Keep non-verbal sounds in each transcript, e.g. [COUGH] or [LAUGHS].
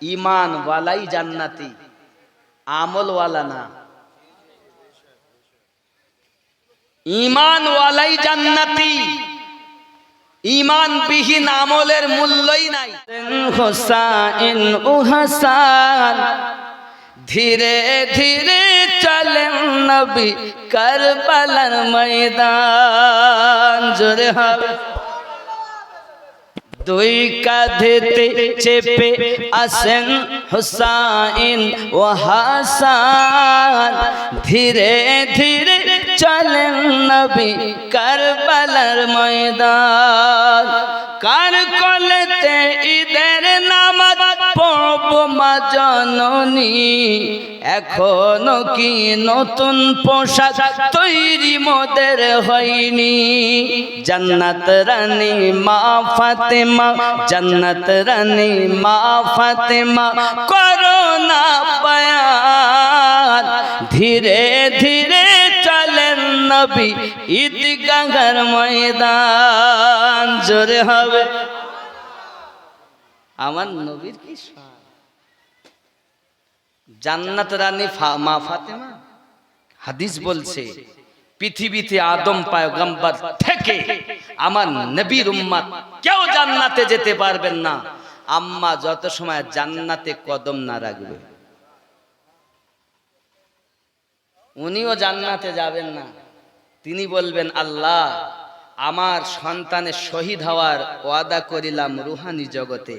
ইমান ওয়ালাই জান্নাতি, আমল ওয়ালা না। ইমান ওয়ালাই জান্নাতি ইমান বিহীন আমলের মূল্যই নাই। হোসাইন ও হাসান, ধীরে ধীরে চলেন নবী কারবালার ময়দান। জোরে হবে। দুই কাঁধেতে চেপে আসেন হুসাইন ও হাসান। ধীরে ধীরে চলেন নবী কারবালার ময়দান। কার কলেতে পড়ব মা জননী, এখনও কি নতুন পোশাক তৈরি মোদের হয়নি? জান্নাত রানী মা ফাতেমা, জান্নাত রানী মা ফাতেমা, করোনা পায়ান ধীরে ধীরে চলেন নবী ঈদগাহের ময়দান। জোরে হবে। আমার নবীর কি শান। জান্নাত রানী মা ফাতেমা? হাদিস বলছে পৃথিবীতে আদম পায়গম্বর থেকে আমার নবীর উম্মত কেউ জান্নাতে যেতে পারবেন না। আম্মা যত সময় জান্নাতে কদম না রাখবে উনিও জান্নাতে যাবেন না। তিনি বলবেন আল্লাহ আমার সন্তানের শহীদ হওয়ার ওয়াদা করিলাম রুহানি জগতে।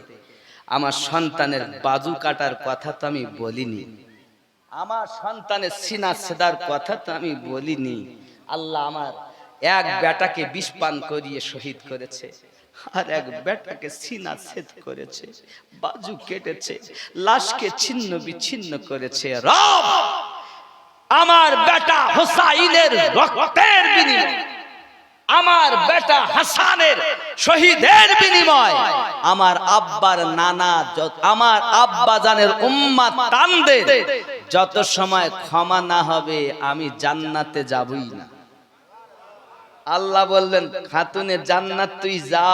আমার সন্তানের বাজু কাটার কথা তো আমি বলিনি। আমার সন্তানের সিনা সেদার কথা তো আমি বলিনি। আল্লাহ আমার এক বেটাকে বিষ পান করিয়ে শহীদ করেছে আর এক বেটাকে সিনা ছেদ করেছে, বাজু কেটেছে, লাশকে ছিন্ন বিচ্ছিন্ন করেছে। রব আমার বেটা হোসাইনের রক্তের বিনিময় আমার বেটা হাসানের শহীদের বিনিময়। আমার আব্বার নানা আমার আব্বা জানের উম্মা তানদের, যত সময় ক্ষমা না হবে, আমি জান্নাতে যাবই না। আল্লাহ বললেন, খাতুনে, জান্নাত তুই যা,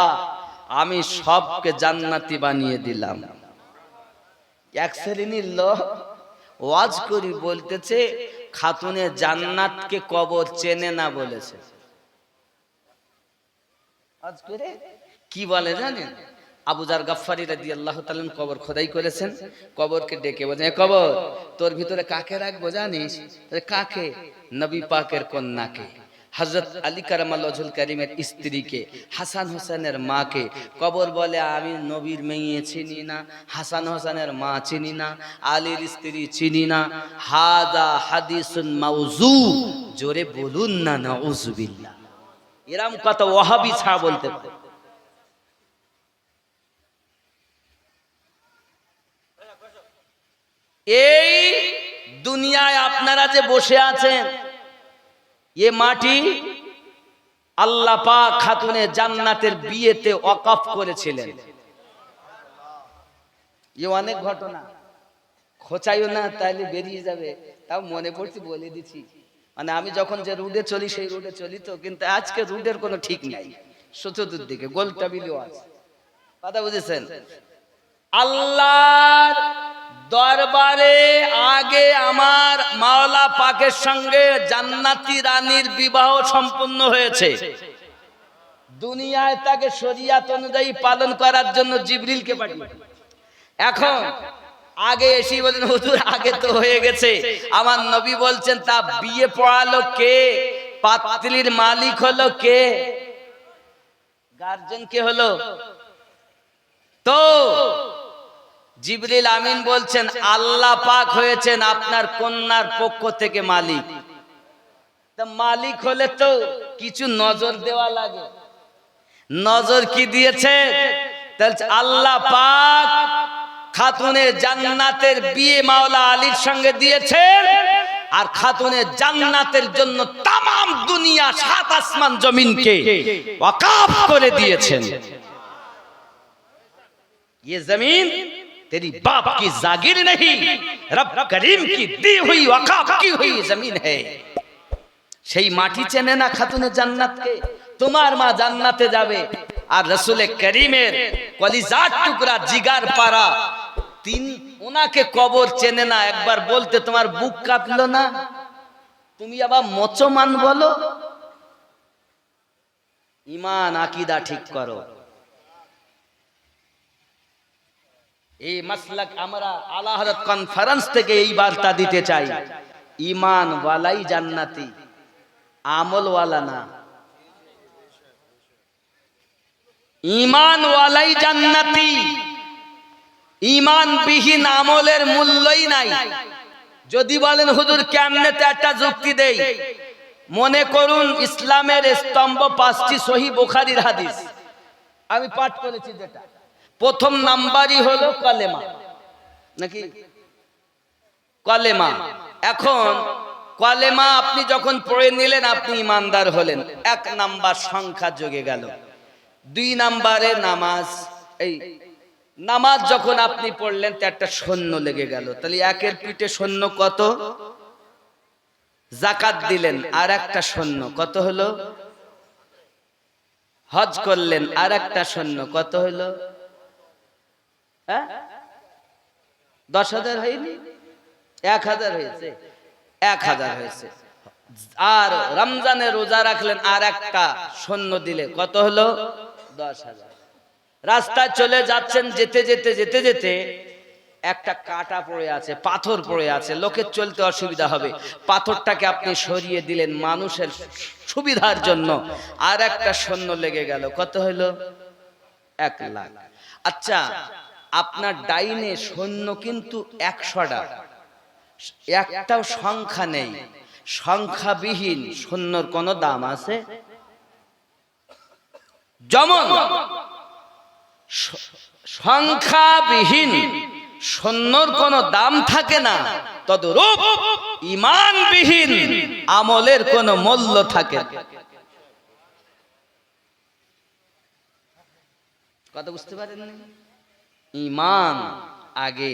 আমি সবকে জান্নাতি বানিয়ে দিলাম। এক শ্রেণির লোক ওয়াজ করি বলতেছে, খাতুনে, জান্নাতকে কবর চেনে না বলেছে। কি বলে জানেন? আবুজার গাফফারি রাদি আল্লাহ তালেন কবর খোদাই করেছেন। কবরকে ডেকে বলছেন কবর, তোর ভিতরে কাকে রাখব জানিস? কাকে? নবী পাকের কন্যাকে। হজরত আলী কারামাল করিমের স্ত্রীকে, হাসান হোসেনের মাকে। কবর বলে, আমি নবীর মেয়ে চিনি না, হাসান হোসেনের মা চিনি না, আলীর স্ত্রী চিনি না। হাদা হাদিসুন মাউজু জোরে বলুন না না নাউজুবিল্লাহ এরম কথা ওহাবি ছাড়া বলতে পারে। এই দুনিয়ায় আপনারা যে বসে আছেন, এ মাটি আল্লাহ পাক খাতুনে জান্নাতের বিয়েতে ওয়াকফ করেছিলেন। এ অনেক ঘটনা। খোঁচাইও না, তাইলে বেরিয়ে যাবে। তাও মনে পড়ছি বলে দিছি। মানে আমি যখন যে রুটে চলি, সেই রুটে চলি তো, কিন্তু আজকে রুটের কোনো ঠিক নাই। চতুর্দিকে গোলটা বিলিও আছে। কথা বুঝেছেন? আল্লাহর দরবারে আগে আমার মাওলা পাকের সঙ্গে জান্নাতি রানীর বিবাহ সম্পন্ন হয়েছে। দুনিয়ায় তাকে শরিয়াত অনুযায়ী পালন করার জন্য জিবরিলকে পাঠিয়ে এখন আগে এসে বলেন হুজুর, আগে তো হয়ে গেছে। আমার নবী বলছেন, তা বিয়ে পড়ালো কে? পাত্রীর মালিক হলো কে? গার্জেন কে হলো? তো জিবরিল আমিন বলছেন, আল্লাহ পাক হয়েছেন আপনার কন্যার পক্ষ থেকে মালিক। তা মালিক হলে তো কিছু নজর দেওয়া লাগে। নজর কি দিয়েছে? আল্লাহ পাক খাতুনে জান্নাতের বিয়ে মাওলা আলীর সঙ্গে দিয়েছেন আর খাতুনে জান্নাতের জন্য তাম দুনিয়া সাত আসমান জমিনকে ওয়াকাফ করে দিয়েছেন ये जमीन तेरी बाप की जागीर नहीं रब करीम की दी हुई वकाफ की हुई जमीन है সেই মাটি চেনে না খাতুনে জান্নাতকে তোমার মা জান্নাতে যাবে আর রসুলে করিমের কলিজার টুকরা জিগার পারা তিন ওনাকে কবর চেনে না, একবার বলতে তোমার বুক কাঁপলো না? তুমি আবার মচমান বলো? ইমান, আকিদা ঠিক করো। এই মাসলাক আমরা আল্লাহ কনফারেন্স থেকে এই বার্তা দিতে চাই। ইমান ওয়ালাই জান্নাতি, আমল ওয়ালা না। ইমান ওয়ালাই জান্নাতি। ইমান বিহীন আমলের মূল্যই নাই। যদি বলেন, হুজুর, কেমনে একটা যুক্তি দেই? মনে করুন, ইসলামের স্তম্ভ পাঁচটি সহি বুখারীর হাদিস। আমি পাঠ করেছি যেটা। প্রথম নাম্বারই হলো কলেমা। নাকি? কলেমা। এখন, কলেমা আপনি যখন পড়ে নিলেন, আপনি ইমানদার হলেন। এক নাম্বার সংখ্যা যোগে গেল। দুই নাম্বারে নামাজ। এই নামাজ যখন আপনি পড়লেন, তো একটা সৈন্য লেগে গেল। তাহলে একের পিঠে সৈন্য কত? জাকাত দিলেন, আর একটা সৈন্য কত হলো? হজ করলেন, আর একটা সৈন্য কত হলো? হ্যাঁ? দশ হাজার হয়নি? এক হাজার হয়েছে। এক হাজার হয়েছে। আর রমজানে রোজা রাখলেন, আর একটা সৈন্য দিলে কত হলো? দশ হাজার। রাস্তায় চলে যাচ্ছেন, যেতে যেতে যেতে যেতে একটা কাটা পড়ে আছে, পাথর পড়ে আছে, লোকের চলতে অসুবিধা হবে। পাথরটাকে আপনি সরিয়ে দিলেন মানুষের সুবিধার জন্য। আর একটা সৈন্য লেগে গেল, কত হলো? এক লাখ। আচ্ছা আপনার ডাইনে সৈন্য কিন্তু একশোটা। একটাও সংখ্যা নেই। সংখ্যাবিহীন সৈন্যর কোনো দাম আছে? যেমন! সংখ্যাবিহীন, সৈন্যর কোনো দাম থাকে না। তদরূপ ইমানবিহীন আমলের কোনো মূল্য থাকে। কথা বুঝতে পারেন ইমান আগে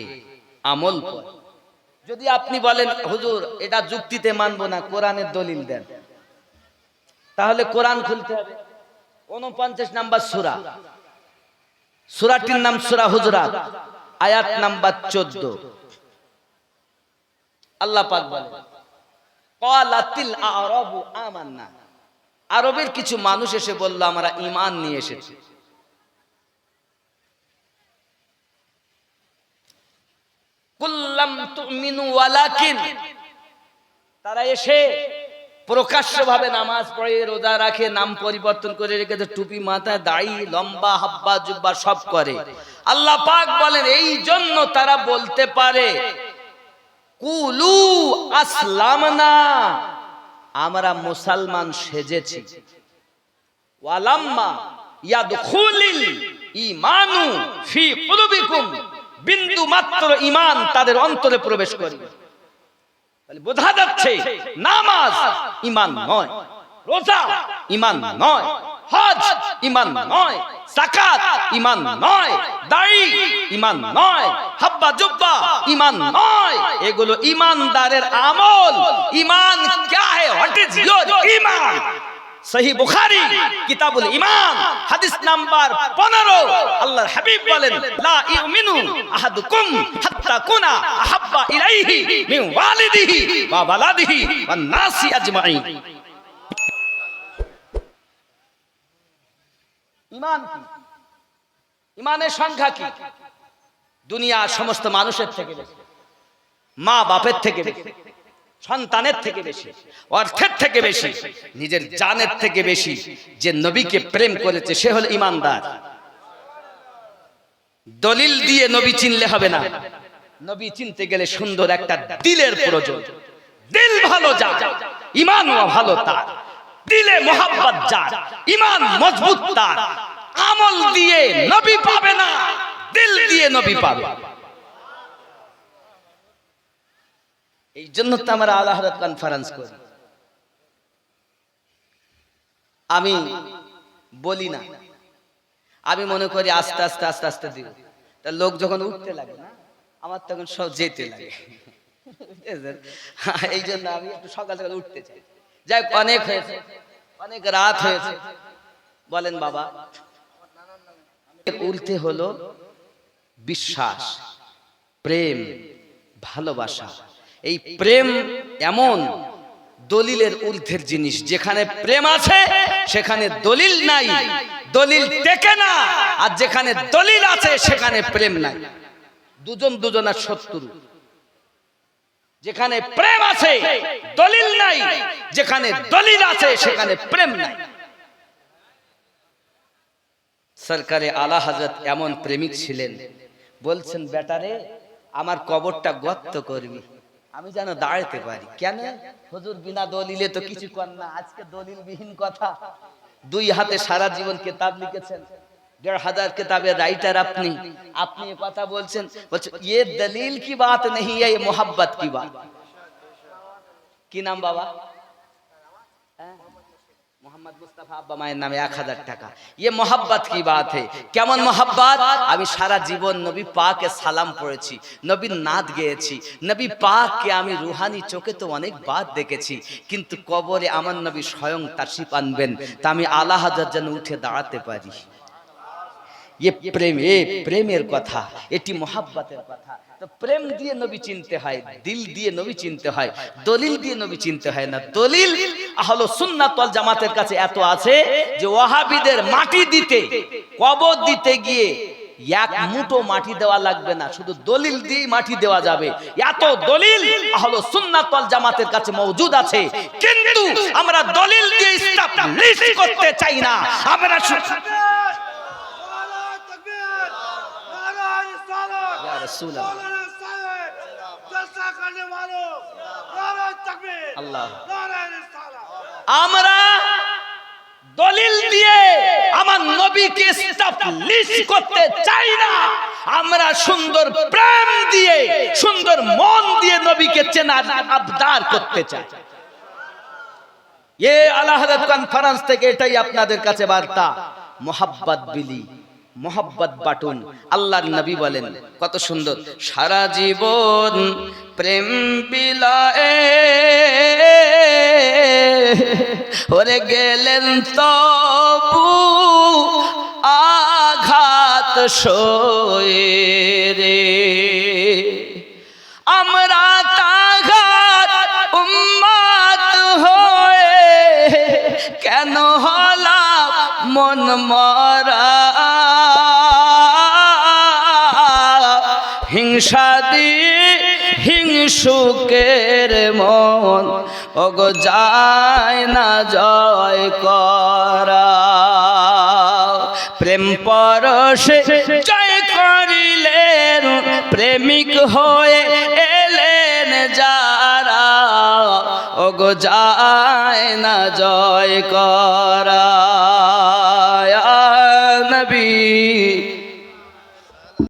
আমল যদি আপনি বলেন, হুজুর, এটা যুক্তিতে মানবো না, কোরআনের দলিল দেন। তাহলে কোরআন খুলতে হবে। উনপঞ্চাশ নাম্বার সুরা। সুরাটির নাম সুরা হুজরাত, আয়াত নাম্বার চোদ্দ। আল্লাহ পাক আরাবু আমান্না। আরবের কিছু মানুষ এসে বলল, আমরা ইমান নিয়ে এসেছি। কুল্লাম তুমিনু ওয়ালাকিন। তারা এসে প্রকাশ্যভাবে নামাজ পড়ে, রোজা রাখে, নাম পরিবর্তন করে রেখেছে, টুপি মাথায় দাড়ি, লম্বা হাব্বা জুব্বা সব করে। আল্লাহ পাক বলেন, এই জন্য তারা বলতে পারে, কুলু আসলাম না আমরা মুসলমান সেজেছি। ওয়ালাম্মা ইয়াদখুলিল ঈমানু ফি কুলুবিকুম বিন্দু মাত্র ঈমান তাদের অন্তরে প্রবেশ করবে। বোঝা যাচ্ছে নামাজ ইমান নয় রোজা ইমান নয় হজ ইমান নয় সাকাত ইমান নয় দাড়ি ইমান নয় হাব্বা জুব্বা ইমান নয় এগুলো ইমানদারের আমল ইমান কে হে ইজ ইমান সহি বুখারী, কিতাবুল ঈমান হাদিস নাম্বার 15 আল্লাহর হাবিব বলেন, লা ইউমিনু আহাদুকুম হাত্তা কুনা আহাব্বা ইলাইহি মিন ওয়ালিদিহি ওয়া ওয়ালাদিহি ওয়ান নাসি আজমাইন। ঈমান কি? ঈমানের সংখ্যা কি? দুনিয়ার সমস্ত মানুষের থেকে বেশি মা বাপের থেকে বেশি। সন্তানের থেকে বেশি, অর্থের থেকে বেশি, নিজের জানের থেকে বেশি যে নবীকে প্রেম করেছে, সে হল ইমানদার। দলিল দিয়ে নবী চিনলে হবে না। নবী চিনতে গেলে সুন্দর একটা দিলের প্রয়োজন। দিল ভালো যা ইমান ভালো তার। দিলে মোহাব্বত যা ইমান মজবুত তার। আমল দিয়ে নবী পাবে না, দিল দিয়ে নবী পাবে। এই জন্য তো আমরা আল্লাহ কনফারেন্স করি। আমি বলি না। আমি মনে করি আস্তে আস্তে আস্তে আস্তে দিব। তা লোক যখন উঠতে লাগে না, আমার তখন সব যেতে লাগে। [LAUGHS] এই জন্য আমি একটু সকাল সকাল উঠতে চাই। যাই অনেক হয়েছে। অনেক রাত হয়েছে। বলেন বাবা উঠতে হলো বিশ্বাস, প্রেম, ভালোবাসা। এই প্রেম এমন দলিলের ঊর্ধ্বের জিনিস, যেখানে প্রেম আছে, সেখানে দলিল নাই। দলিল টেকে না, আর যেখানে দলিল আছে, সেখানে প্রেম নাই। দুজন দুজনের শত্রু। যেখানে প্রেম আছে, দলিল নাই। যেখানে দলিল আছে, সেখানে প্রেম নাই। সরকারে আলা হজরত এমন প্রেমিক ছিলেন। বলছেন বেটারে আমার কবরটা গর্ত করবি। আমি যেন দাঁড়াতে পারি। কেন? হুজুর বিনা দলিলে তো কিছু কর না। আজকে দলিলবিহীন কথা। দুই হাতে সারা জীবন কেতাব লিখেছেন। দেড় হাজার কিতাবের রাইটার আপনি। আপনি কথা বলছেন। বলছে ইয়ে দলিল কি বাত নেই মোহাব্বত কি বাত? কি নাম বাবা? টাকা। ইয়ে মোহাব্বত কি বাত হে? কেমন মোহাব্বত? আমি সারা জীবন নবী পাকে সালাম পড়েছি নবীর নাদ গেয়েছি, নবী পাককে আমি রুহানি চোখে তো অনেক বাদ দেখেছি, কিন্তু কবরে আমার নবী স্বয়ং তাসিফ আনবেন, তা আমি আল্লাহ যেন উঠে দাঁড়াতে পারি। ये প্রেম এ প্রেমের কথা এটি মোহাব্বতের কথা তো প্রেম দিয়ে নবী চিনতে হয় দিল দিয়ে নবী চিনতে হয় দলিল দিয়ে নবী চিনতে হয় না দলিল হলো সুন্নাত ওয়াল জামাতের কাছে এত আছে যে ওয়াহাবিদের মাটি দিতে কবর দিতে গিয়ে এক মুঠো মাটি দেওয়া লাগবে না শুধু দলিল দিয়ে মাটি দেওয়া যাবে। এত দলিল হলো সুন্নাত ওয়াল জামাতের কাছে মওজুদ আছে। কিন্তু আমরা দলিল দিয়ে করতে চাই না। আমরা তাকবীর আল্লাহ। আমরা দলিল দিয়ে আমার নবীকে স্টাবলিশ করতে চাই না। আমরা সুন্দর প্রেম দিয়ে সুন্দর মন দিয়ে নবীকে চেনার আবদার করতে চাই। এ আল্লাহ কনফারেন্স থেকে এটাই আপনাদের কাছে বার্তা। মোহাব্বত বিলি। মোহাব্বত বাটুন। আল্লাহর নবী বলেন, কত সুন্দর। সারা জীবন প্রেম বিলায়ে ওরে গেলেন তবু আঘাত রে। আমরা তাঘাত উম্মাত হয়ে কেন হলাম মন হিংসা দিয়ে হিংসুকের মন, ওগো যায় না জয় করা। প্রেম পরশে জয় করিলেন, প্রেমিক হয়ে এলেন যারা, ওগো যায় না জয় করা।